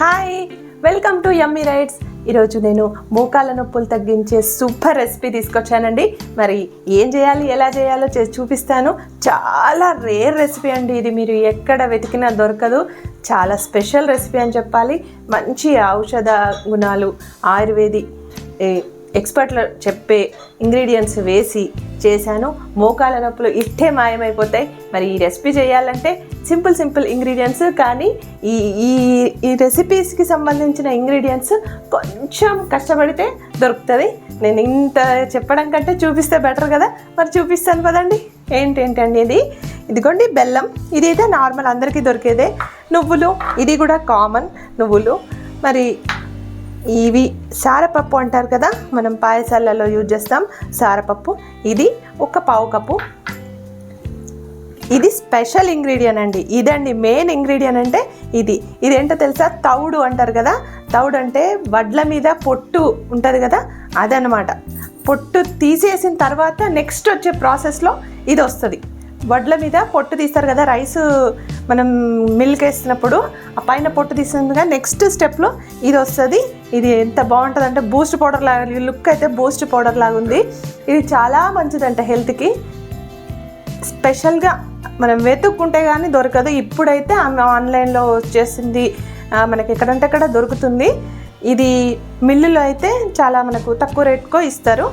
Hi welcome to yummy rights ఈరోజు నేను మోకాల నొప్పులు తగ్గించే సూపర్ రెసిపీ తీసుకొచ్చానండి. మరి ఏం చేయాలి ఎలా చేయాలో చేసి చూపిస్తాను. చాలా రేర్ రెసిపీ అండి ఇది. మీరు ఎక్కడ వెతికినా దొరకదు. చాలా స్పెషల్ రెసిపీ అని చెప్పాలి. మంచి ఔషధ గుణాలు ఆయుర్వేది ఏ, ఎక్స్పర్ట్లు చెప్పే ఇంగ్రీడియంట్స్ వేసి చేశాను. మోకాల నొప్పులు ఇట్టే మాయమైపోతాయి. మరి ఈ రెసిపీ చేయాలంటే సింపుల్ సింపుల్ ఇంగ్రీడియంట్స్ కానీ ఈ ఈ ఈ రెసిపీస్కి సంబంధించిన ఇంగ్రీడియంట్స్ కొంచెం కష్టపడితే దొరుకుతుంది. నేను ఇంత చెప్పడం కంటే చూపిస్తే బెటర్ కదా. మరి చూపిస్తాను కదండి ఏంటేంటండి ఇది? ఇదిగోండి బెల్లం. ఇది అయితే నార్మల్ అందరికీ దొరికేదే. నువ్వులు ఇది కూడా కామన్ నువ్వులు. మరి ఇవి సారపప్పు అంటారు కదా మనం పాయసాలలో యూజ్ చేస్తాం సారపప్పు. ఇది ఒక పావు కప్పు. ఇది స్పెషల్ ఇంగ్రీడియంట్ అండి. ఇదండి మెయిన్ ఇంగ్రీడియంట్ అంటే ఇది. ఇదేంటో తెలుసా? తౌడు అంటారు కదా. తౌడు అంటే వడ్ల మీద పొట్టు ఉంటుంది కదా అదనమాట పొట్టు తీసేసిన తర్వాత నెక్స్ట్ వచ్చే ప్రాసెస్లో ఇది వస్తుంది. వడ్ల మీద పొట్టు తీస్తారు కదా రైస్ మనం మిల్క్ వేసినప్పుడు ఆ పైన పొట్టు తీసిందిగా నెక్స్ట్ స్టెప్లో ఇది వస్తుంది. ఇది ఎంత బాగుంటుంది అంటే బూస్ట్ పౌడర్ లాగా లుక్ అయితే బూస్ట్ పౌడర్ లాగా ఉంది. ఇది చాలా మంచిదంట హెల్త్కి స్పెషల్గా మనం వెతుక్కుంటే కానీ దొరకదు. ఇప్పుడైతే ఆమె ఆన్లైన్లో వచ్చేసింది మనకి ఎక్కడంటే అక్కడ దొరుకుతుంది. ఇది మిల్లులో అయితే చాలా మనకు తక్కువ రేట్కో ఇస్తారు.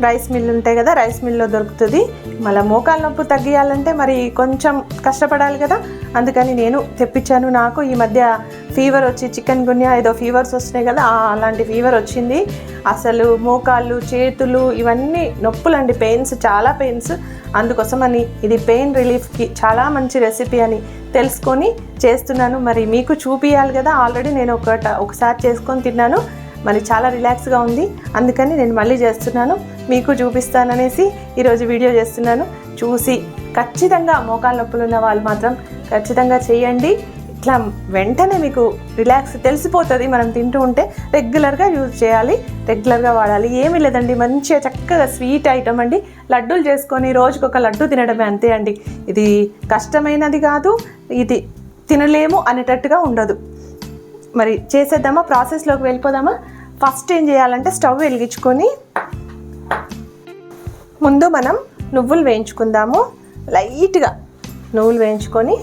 రైస్ మిల్లు ఉంటాయి కదా రైస్ మిల్లో దొరుకుతుంది. మళ్ళీ మోకాల నొప్పి తగ్గియాలంటే మరి కొంచెం కష్టపడాలి కదా. అందుకని నేను తెప్పించాను నాకు. ఈ మధ్య ఫీవర్ వచ్చి చికెన్ గున్యా ఏదో ఫీవర్స్ వస్తున్నాయి కదా అలాంటి ఫీవర్ వచ్చింది. అసలు మోకాళ్ళు చేతులు ఇవన్నీ నొప్పులండి పెయిన్స్ చాలా పెయిన్స్ అందుకోసమని ఇది పెయిన్ రిలీఫ్కి చాలా మంచి రెసిపీ అని తెలుసుకొని చేస్తున్నాను. మరి మీకు చూపియాలి కదా ఆల్రెడీ నేను ఒకట ఒకసారి చేసుకొని తిన్నాను. మరి చాలా రిలాక్స్గా ఉంది. అందుకని నేను మళ్ళీ చేస్తున్నాను. మీకు చూపిస్తాననేసి ఈరోజు వీడియో చేస్తున్నాను. చూసి ఖచ్చితంగా మోకాలు నొప్పులు ఉన్న వాళ్ళు మాత్రం ఖచ్చితంగా చేయండి. ఇట్లా వెంటనే మీకు రిలాక్స్ తెలిసిపోతుంది. మనం తింటూ ఉంటే రెగ్యులర్గా యూజ్ చేయాలి. రెగ్యులర్గా వాడాలి. ఏమీ లేదండి. మంచిగా చక్కగా స్వీట్ ఐటమ్ అండి. లడ్డూలు చేసుకొని రోజుకొక లడ్డు తినడమే అంతే అండి. ఇది కష్టమైనది కాదు. ఇది తినలేము అనేటట్టుగా ఉండదు. మరి చేసేద్దామా? ప్రాసెస్లోకి వెళ్ళిపోదామా? ఫస్ట్ ఏం చేయాలంటే స్టవ్ వెలిగించుకొని ముందు మనం నువ్వులు వేయించుకుందాము. లైట్గా నువ్వులు వేయించుకొని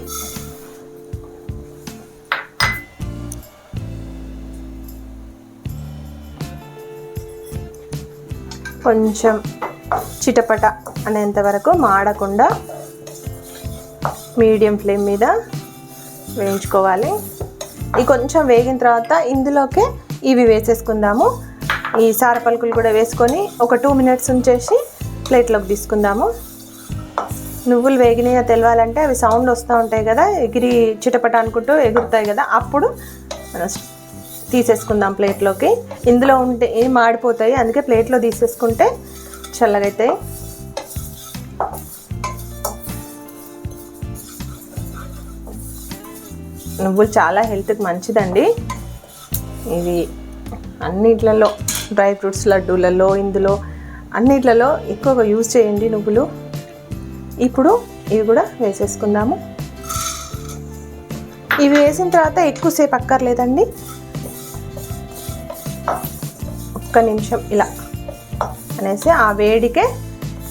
కొంచెం చిటపట అనేంత వరకు మాడకుండా మీడియం ఫ్లేమ్ మీద వేయించుకోవాలి. ఈ కొంచెం వేగిన తర్వాత ఇందులోకే ఇవి వేసేసుకుందాము. ఈ సార పలుకులు కూడా వేసుకొని ఒక టూ మినిట్స్ ఉంచేసి ప్లేట్లోకి తీసుకుందాము. నువ్వులు వేగినాయో తెలవాలంటే అవి సౌండ్ వస్తూ ఉంటాయి కదా ఎగిరి చిటపట అనుకుంటూ ఎగురుతాయి కదా అప్పుడు మనం తీసేసుకుందాం ప్లేట్లోకి ఇందులో ఉంటే ఏం మాడిపోతాయి అందుకే ప్లేట్లో తీసేసుకుంటే చల్లగా అవుతాయి నువ్వులు చాలా హెల్త్కి మంచిదండి. ఇవి అన్నిట్లలో డ్రై ఫ్రూట్స్ లడ్డూలలో ఇందులో అన్నిట్లలో ఎక్కువగా యూజ్ చేయండి నువ్వులు. ఇప్పుడు ఇవి కూడా వేసేసుకుందాము. ఇవి వేసిన తర్వాత ఎక్కువసేపు అక్కర్లేదండి. ఒక్క నిమిషం ఇలా అనేసి ఆ వేడికే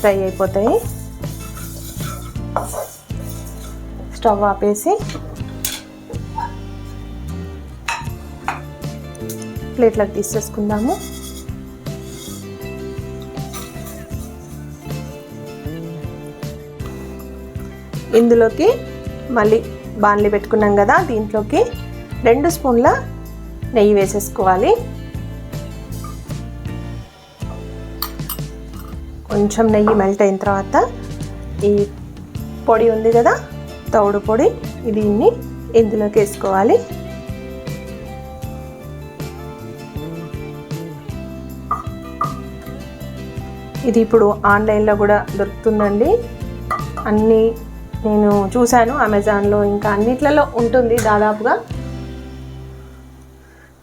ఫ్రై అయిపోతాయి. స్టవ్ ఆపేసి ప్లేట్లకు తీసేసుకుందాము. ఇందులోకి మళ్ళీ బాణలి పెట్టుకున్నాం కదా దీంట్లోకి రెండు స్పూన్ల నెయ్యి వేసేసుకోవాలి. కొంచెం నెయ్యి మెల్ట్ అయిన తర్వాత ఈ పొడి ఉంది కదా తౌడు పొడి దీన్ని ఇందులోకి వేసుకోవాలి. ఇది ఇప్పుడు ఆన్లైన్లో కూడా దొరుకుతుందండి. అన్నీ నేను చూశాను అమెజాన్లో ఇంకా అన్నిట్లలో ఉంటుంది దాదాపుగా.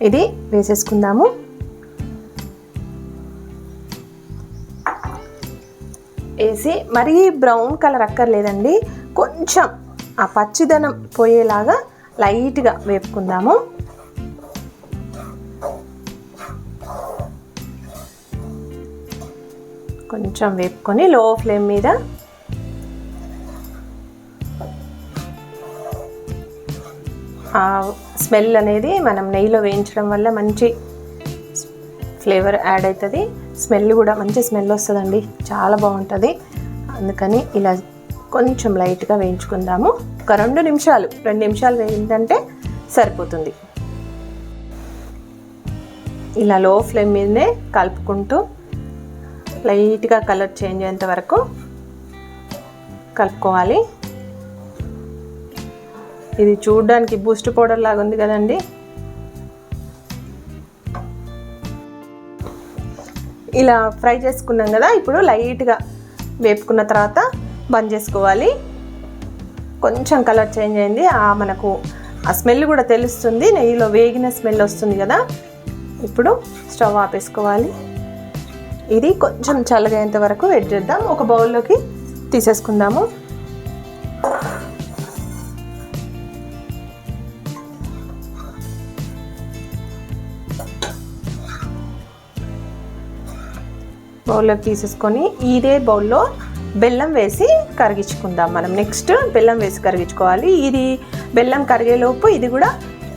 ఇది వేసేసుకుందాము. వేసి మరీ బ్రౌన్ కలర్ అక్కర్లేదండి కొంచెం ఆ పచ్చిదనం పోయేలాగా లైట్గా వేపుకుందాము. కొంచెం వేపుకొని లో ఫ్లేమ్ మీద ఆ స్మెల్ అనేది మనం నెయ్యిలో వేయించడం వల్ల మంచి ఫ్లేవర్ యాడ్ అవుతుంది. స్మెల్ కూడా మంచి స్మెల్ వస్తుందండి. చాలా బాగుంటుంది. అందుకని ఇలా కొంచెం లైట్గా వేయించుకుందాము. ఒక రెండు నిమిషాలు రెండు నిమిషాలు వేయిందంటే సరిపోతుంది. ఇలా లో ఫ్లేమ్ మీదనే కలుపుకుంటూ లైట్గా కలర్ చేంజ్ అయ్యేంత వరకు కలుపుకోవాలి. ఇది చూడడానికి బూస్ట్ పౌడర్ లాగా ఉంది కదండి. ఇలా ఫ్రై చేసుకున్నాం కదా ఇప్పుడు లైట్గా వేపుకున్న తర్వాత బంద్ చేసుకోవాలి. కొంచెం కలర్ చేంజ్ అయింది. ఆ మనకు ఆ స్మెల్ కూడా తెలుస్తుంది. నెయ్యిలో వేగిన స్మెల్ వస్తుంది కదా. ఇప్పుడు స్టవ్ ఆపేసుకోవాలి. ఇది కొంచెం చల్లగయ్యేంత వరకు వెయిట్ చేద్దాం. ఒక బౌల్లోకి తీసేసుకుందాము. బౌల్లోకి తీసేసుకొని ఇదే బౌల్లో బెల్లం వేసి కరిగించుకుందాం మనం. నెక్స్ట్ బెల్లం వేసి కరిగించుకోవాలి. ఇది బెల్లం కరిగేలోపు ఇది కూడా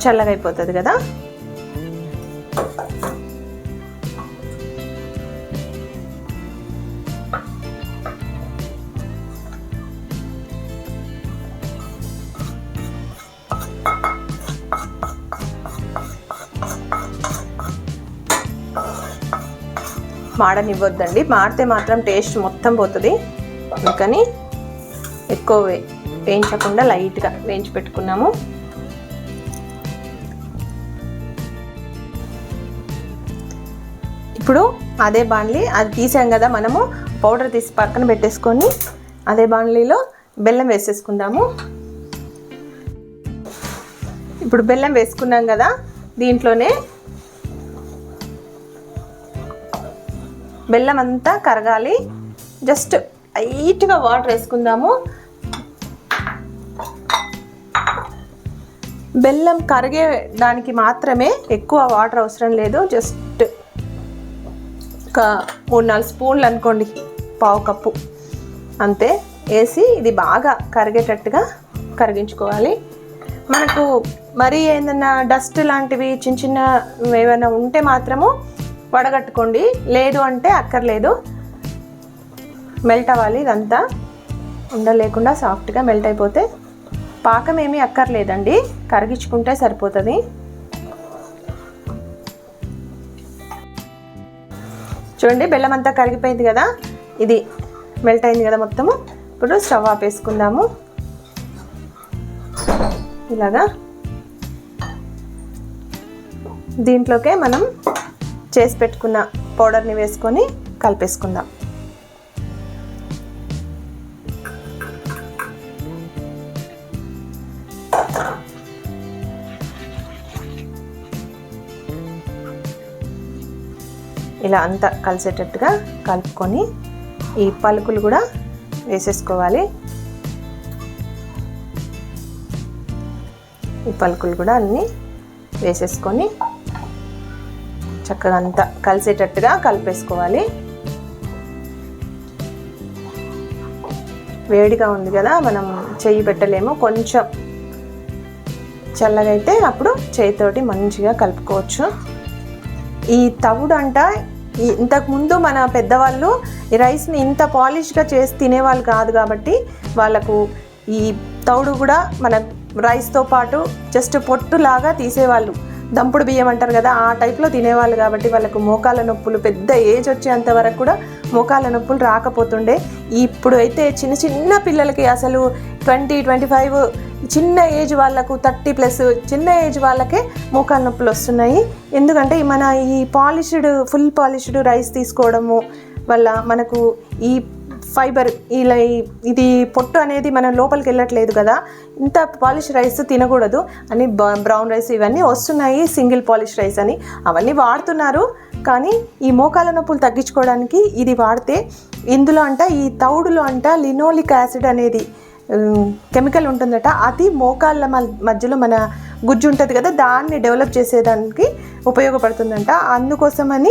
చల్లగా అయిపోతుంది కదా. మాడనివ్వద్దండి మాడితే మాత్రం టేస్ట్ మొత్తం పోతుంది. అందుకని ఎక్కువ వే వేయించకుండా లైట్గా వేయించి పెట్టుకున్నాము. ఇప్పుడు అదే బాణలి అది తీసాం కదా మనము పౌడర్ తీసి పక్కన పెట్టేసుకొని అదే బాణలిలో బెల్లం వేసేసుకుందాము. ఇప్పుడు బెల్లం వేసుకున్నాం కదా దీంట్లోనే బెల్లం అంతా కరగాలి. జస్ట్ లైట్గా వాటర్ వేసుకుందాము. బెల్లం కరిగే దానికి మాత్రమే ఎక్కువ వాటర్ అవసరం లేదు. జస్ట్ ఒక మూడు నాలుగు స్పూన్లు అనుకోండి పావు కప్పు. అంతే. వేసి ఇది బాగా కరిగేటట్టుగా కరిగించుకోవాలి. మనకు మరీ ఏదన్నా డస్ట్ లాంటివి చిన్న చిన్న ఏమైనా ఉంటే మాత్రము వడగట్టుకోండి. లేదు అంటే అక్కర్లేదు. మెల్ట్ అవ్వాలి ఇదంతా ఉండలేకుండా సాఫ్ట్గా మెల్ట్ అయిపోతే పాకం ఏమీ అక్కర్లేదండి. కరిగించుకుంటే సరిపోతుంది. చూడండి బెల్లం అంతా కరిగిపోయింది కదా. ఇది మెల్ట్ అయింది కదా మొత్తము. ఇప్పుడు స్టవ్ ఆపేసుకుందాము ఇలాగా. దీంట్లోకే మనం చేసి పెట్టుకున్న పౌడర్ని వేసుకొని కలిపేసుకుందాం. ఇలా అంతా కలిసేటట్టుగా కలుపుకొని ఈ పలుకులు కూడా వేసేసుకోవాలి. ఈ పలుకులు కూడా అన్నీ వేసేసుకొని చక్కగా అంతా కలిసేటట్టుగా కలిపేసుకోవాలి. వేడిగా ఉంది కదా మనం చెయ్యి పెట్టలేము. కొంచెం చల్లగా అయితే అప్పుడు చేతితోటి మంచిగా కలుపుకోవచ్చు. ఈ తవుడు అంట ఇంతకుముందు మన పెద్దవాళ్ళు ఈ రైస్ని ఇంత పాలిష్గా చేసి తినేవాళ్ళు కాదు కాబట్టి వాళ్ళకు ఈ తవుడు కూడా మన రైస్తో పాటు జస్ట్ పొట్టులాగా తీసేవాళ్ళు. దంపుడు బియ్యం అంటారు కదా ఆ టైప్లో తినేవాళ్ళు కాబట్టి వాళ్ళకు మోకాల నొప్పులు పెద్ద ఏజ్ వచ్చేంత వరకు కూడా మోకాల నొప్పులు రాకపోతుండే. ఇప్పుడు అయితే చిన్న చిన్న పిల్లలకి అసలు ట్వంటీ ట్వంటీ ఫైవ్ చిన్న ఏజ్ వాళ్ళకు థర్టీ ప్లస్ చిన్న ఏజ్ వాళ్ళకే మోకాల నొప్పులు వస్తున్నాయి. ఎందుకంటే మన ఈ పాలిష్డ్ ఫుల్ పాలిష్డ్ రైస్ తీసుకోవడము వల్ల మనకు ఈ ఫైబర్ ఇలా ఈ- ఇది పొట్టు అనేది మనం లోపలికి వెళ్ళట్లేదు కదా. ఇంత పాలిష్ రైస్ తినకూడదు. అని బ్రౌన్ రైస్ ఇవన్నీ వస్తున్నాయి సింగిల్ పాలిష్ రైస్ అని. అవన్నీ వాడుతున్నారు. కానీ ఈ మోకాల నొప్పులు తగ్గించుకోవడానికి ఇది వాడితే ఇందులో అంట ఈ తౌడులో అంట లినోలిక్ యాసిడ్ అనేది కెమికల్ ఉంటుందట. అది మోకాళ్ళ మధ్యలో మన గుజ్జు ఉంటుంది కదా దాన్ని డెవలప్ చేసేదానికి ఉపయోగపడుతుందంట. అందుకోసమని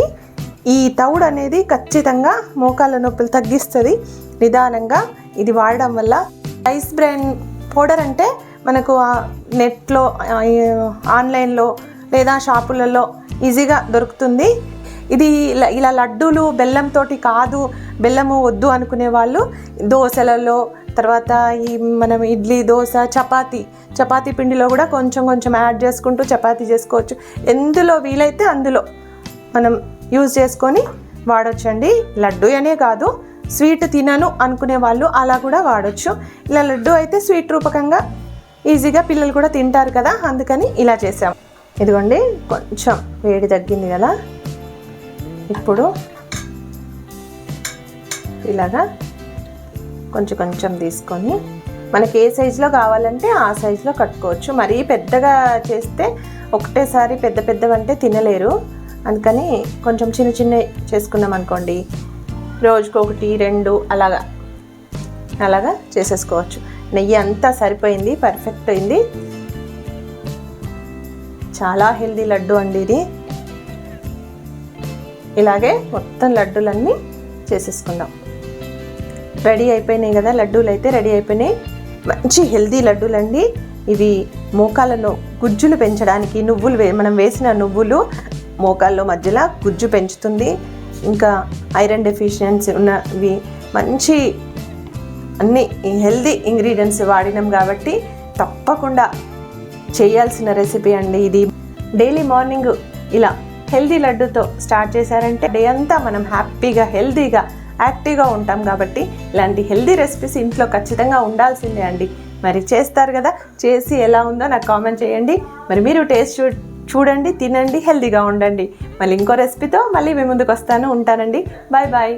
ఈ తౌడు అనేది ఖచ్చితంగా మోకాళ్ళ నొప్పులు తగ్గిస్తుంది. నిదానంగా ఇది వాడడం వల్ల రైస్ బ్రెయిన్ పౌడర్ అంటే మనకు నెట్లో ఆన్లైన్లో లేదా షాపులలో ఈజీగా దొరుకుతుంది. ఇది ఇలా ఇలా లడ్డూలు బెల్లంతోటి కాదు బెల్లము వద్దు అనుకునే వాళ్ళు దోశలలో తర్వాత ఈ మనం ఇడ్లీ దోశ చపాతి చపాతీ పిండిలో కూడా కొంచెం కొంచెం యాడ్ చేసుకుంటూ చపాతీ చేసుకోవచ్చు. ఎందులో వీలైతే అందులో మనం యూజ్ చేసుకొని వాడొచ్చండి. లడ్డు అనే కాదు స్వీట్ తినను అనుకునే వాళ్ళు అలా కూడా వాడొచ్చు. ఇలా లడ్డు అయితే స్వీట్ రూపకంగా ఈజీగా పిల్లలు కూడా తింటారు కదా అందుకని ఇలా చేసాం ఇదిగోండి కొంచెం వేడి తగ్గింది కదా. ఇప్పుడు ఇలాగా కొంచెం కొంచెం తీసుకొని మనకి ఏ సైజులో కావాలంటే ఆ సైజులో కట్టుకోవచ్చు. మరీ పెద్దగా చేస్తే ఒకటేసారి పెద్ద పెద్దవంటే తినలేరు. అందుకని కొంచెం చిన్న చిన్న చేసుకున్నాం అనుకోండి. రోజుకు ఒకటి రెండు అలాగా అలాగా చేసేసుకోవచ్చు. నెయ్యి అంతా సరిపోయింది పర్ఫెక్ట్ అయింది. చాలా హెల్దీ లడ్డు అండి ఇది. ఇలాగే మొత్తం లడ్డూలన్నీ చేసేసుకుందాం రెడీ అయిపోయినాయి కదా లడ్డూలు అయితే రెడీ అయిపోయినాయి. మంచి హెల్దీ లడ్డూలు అండి ఇవి మోకాలను గుజ్జులు పెంచడానికి నువ్వులు వే మనం వేసిన నువ్వులు మోకాల్లో మధ్యలో గుజ్జు పెంచుతుంది. ఇంకా ఐరన్ డెఫిషియన్సీ ఉన్నవి మంచి అన్ని హెల్దీ ఇంగ్రీడియంట్స్ వాడినాం కాబట్టి తప్పకుండా చేయాల్సిన రెసిపీ అండి ఇది. డైలీ మార్నింగ్ ఇలా హెల్దీ లడ్డుతో స్టార్ట్ చేశారంటే డే అంతా మనం హ్యాపీగా హెల్దీగా యాక్టివ్గా ఉంటాం కాబట్టి ఇలాంటి హెల్దీ రెసిపీస్ ఇంట్లో ఖచ్చితంగా ఉండాల్సిందే అండి. మరి చేస్తారు కదా చేసి ఎలా ఉందో నాకు కామెంట్ చేయండి. మరి మీరు టేస్ట్ చూ చూడండి తినండి హెల్తీగా ఉండండి. మళ్ళీ ఇంకో రెసిపీతో మళ్ళీ మీ ముందుకు వస్తాను. ఉంటానండి. Bye bye